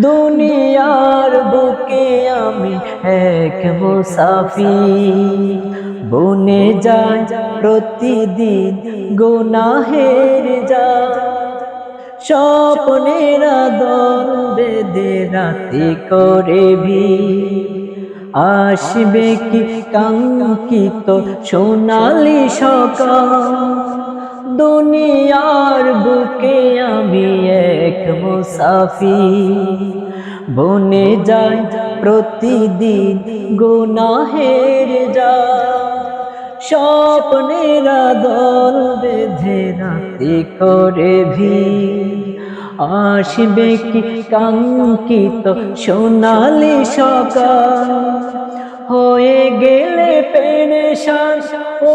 দুনিয়ার বুকে আমি এক মুসাফি বনে যায় প্রতিদিন গুনাহের যা স্বপ্নেরা দল বেদে রাতে করে ভি আসবে কি কাঙ্কিত সোনালি সকাল? দুনিয়ার বুকে আমি এক মুসাফি বনে যাই প্রতিদিন গুনাহের যা স্বপ্নেরা দল বেঁধে রাতে করে ভি আসবে কি কাঙ্কিত সোনালি সকাল? হয়ে গেলে পেরেশান, ও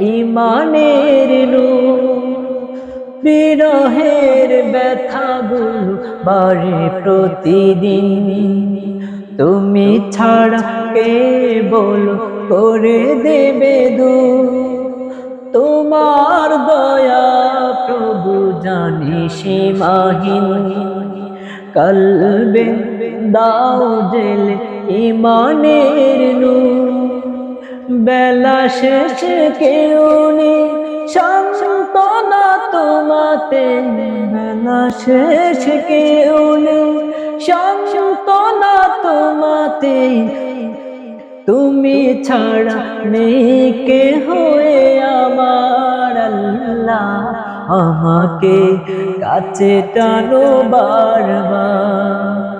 ইমানের নূর, বিরহের ব্যথাগুলো বাড়ে প্রতিদিন। তুমি ছাড়া কে বলো করে দেবে দু তোমার দয়া প্রভু জানি সীমাহীন। কলবে দাও জেলে ইমানের নূর। বেলা শেষ কেউ নেই। সান্তনা তোমাতে বেলা শেষ কেউ নেই। সান্তনা তোমাতে তুমি ছাড়া নেই কে হয়ে আমার আল্লাহ। আমাকে কাছে টানো বারবার।